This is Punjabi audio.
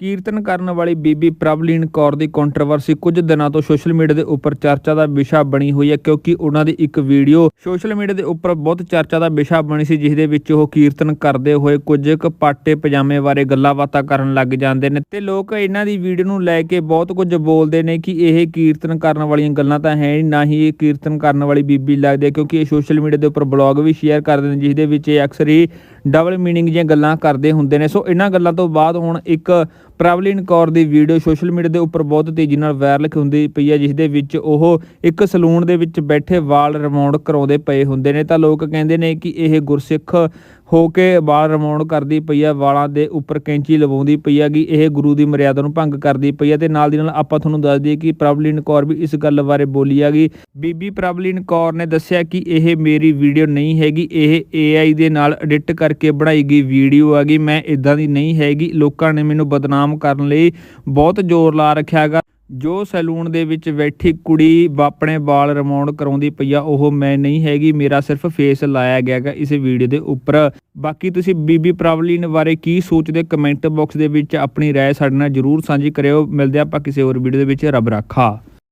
ਕੀਰਤਨ ਕਰਨ ਵਾਲੀ ਬੀਬੀ ਪ੍ਰਭਲੀਨ ਕੌਰ ਦੀ ਕੰਟਰੋਵਰਸੀ ਕੁਝ ਦਿਨਾਂ ਤੋਂ ਸੋਸ਼ਲ ਮੀਡੀਆ ਦੇ ਉੱਪਰ ਚਰਚਾ ਦਾ ਵਿਸ਼ਾ ਬਣੀ ਹੋਈ ਹੈ ਕਿਉਂਕਿ ਉਹਨਾਂ ਦੀ ਇੱਕ ਵੀਡੀਓ ਸੋਸ਼ਲ ਮੀਡੀਆ ਦੇ ਉੱਪਰ ਬਹੁਤ ਚਰਚਾ ਦਾ ਵਿਸ਼ਾ ਬਣੀ ਸੀ ਜਿਸ ਦੇ ਵਿੱਚ ਉਹ ਕੀਰਤਨ ਕਰਦੇ ਹੋਏ ਕੁਝ ਕੁ ਪਾਟੇ ਪਜਾਮੇ ਬਾਰੇ ਗੱਲਾਂ ਬਾਤਾਂ ਕਰਨ ਲੱਗ ਜਾਂਦੇ ਨੇ ਤੇ ਲੋਕ ਇਹਨਾਂ ਦੀ ਵੀਡੀਓ ਨੂੰ ਲੈ ਕੇ ਬਹੁਤ ਕੁਝ ਬੋਲਦੇ ਨੇ ਕਿ ਇਹ ਕੀਰਤਨ ਕਰਨ ਵਾਲੀਆਂ ਗੱਲਾਂ ਤਾਂ ਹੈ ਨਹੀਂ, ਨਾ ਹੀ ਇਹ ਕੀਰਤਨ ਕਰਨ ਵਾਲੀ ਬੀਬੀ ਲੱਗਦੀ ਹੈ ਕਿਉਂਕਿ ਇਹ ਸੋਸ਼ਲ ਮੀਡੀਆ ਦੇ ਉੱਪਰ ਬਲੌਗ ਵੀ ਸ਼ੇਅਰ ਕਰਦੇ ਨੇ ਜਿਸ ਦੇ ਵਿੱਚ ਇਹ ਅਕਸਰ ਹੀ ਡਬਲ ਮੀਨਿੰਗ ਦੀਆਂ ਗੱਲਾਂ ਕਰਦੇ ਹੁੰਦੇ ਨੇ। ਸੋ ਇਹਨਾਂ ਗੱਲਾਂ ਤੋਂ ਬਾਅਦ ਹੁਣ ਇੱਕ ਪ੍ਰਭਲੀਨ ਕੌਰ ਦੀ ਵੀਡੀਓ ਸੋਸ਼ਲ ਮੀਡੀਆ ਦੇ ਉੱਪਰ ਬਹੁਤ ਤੇਜ਼ੀ ਨਾਲ ਵਾਇਰਲ ਹੁੰਦੀ ਪਈ ਹੈ ਜਿਸ ਦੇ ਵਿੱਚ ਉਹ ਇੱਕ ਸਲੂਨ ਦੇ ਵਿੱਚ ਬੈਠੇ ਵਾਲ ਰਿਮੌਂਡ ਕਰਾਉਂਦੇ ਪਏ ਹੁੰਦੇ ਨੇ। ਤਾਂ ਲੋਕ ਕਹਿੰਦੇ ਨੇ ਕਿ ਇਹ ਗੁਰਸਿੱਖ ਹੋ ਕੇ ਵਾਲ ਰਿਮੌਂਡ ਕਰਦੀ ਪਈ ਹੈ, ਵਾਲਾਂ ਦੇ ਉੱਪਰ ਕੈਂਚੀ ਲਵਾਉਂਦੀ ਪਈ ਹੈ ਕਿ ਇਹ ਗੁਰੂ ਦੀ ਮਰਿਆਦਾ ਨੂੰ ਭੰਗ ਕਰਦੀ ਪਈ ਹੈ। ਤੇ ਨਾਲ ਦੀ ਨਾਲ ਆਪਾਂ ਤੁਹਾਨੂੰ ਦੱਸ ਦਈਏ ਕਿ ਪ੍ਰਬਲੀਨ ਕੌਰ ਵੀ ਇਸ ਗੱਲ ਬਾਰੇ ਬੋਲੀ ਹੈਗੀ। ਬੀਬੀ ਪ੍ਰਬਲੀਨ ਕੌਰ ਨੇ ਦੱਸਿਆ ਕਿ ਇਹ ਮੇਰੀ ਵੀਡੀਓ ਨਹੀਂ ਹੈਗੀ, ਇਹ AI ਦੇ ਨਾਲ ਐਡਿਟ ਕਰਕੇ ਬਣਾਈ ਗਈ ਵੀਡੀਓ ਹੈਗੀ, ਮੈਂ ਇਦਾਂ ਦੀ ਨਹੀਂ ਹੈਗੀ। ਲੋਕਾਂ ਨੇ ਮੈਨੂੰ ਬਦਨਾਮ ਕਰਨ ਲਈ ਬਹੁਤ ਜ਼ੋਰ ਲਾ ਰੱਖਿਆ ਹੈਗਾ। ਜੋ ਸੈਲੂਨ ਦੇ ਵਿੱਚ ਬੈਠੀ ਕੁੜੀ ਆਪਣੇ ਵਾਲ ਰਿਮੌਂਡ ਕਰਾਉਂਦੀ ਪਈ ਆ, ਉਹ ਮੈਂ ਨਹੀਂ ਹੈਗੀ, ਮੇਰਾ ਸਿਰਫ ਫੇਸ ਲਾਇਆ ਗਿਆ ਹੈਗਾ ਇਸ ਵੀਡੀਓ ਦੇ ਉੱਪਰ। ਬਾਕੀ ਤੁਸੀਂ ਬੀਬੀ ਪ੍ਰਵਲੀਨ ਬਾਰੇ ਕੀ ਸੋਚਦੇ ਕਮੈਂਟ ਬਾਕਸ ਦੇ ਵਿੱਚ ਆਪਣੀ ਰਾਏ ਸਾਡੇ ਨਾਲ ਜਰੂਰ ਸਾਂਝੀ ਕਰਿਓ। ਮਿਲਦੇ ਆਪਾਂ ਕਿਸੇ ਹੋਰ ਵੀਡੀਓ ਦੇ ਵਿੱਚ, ਰੱਬ ਰਾਖਾ।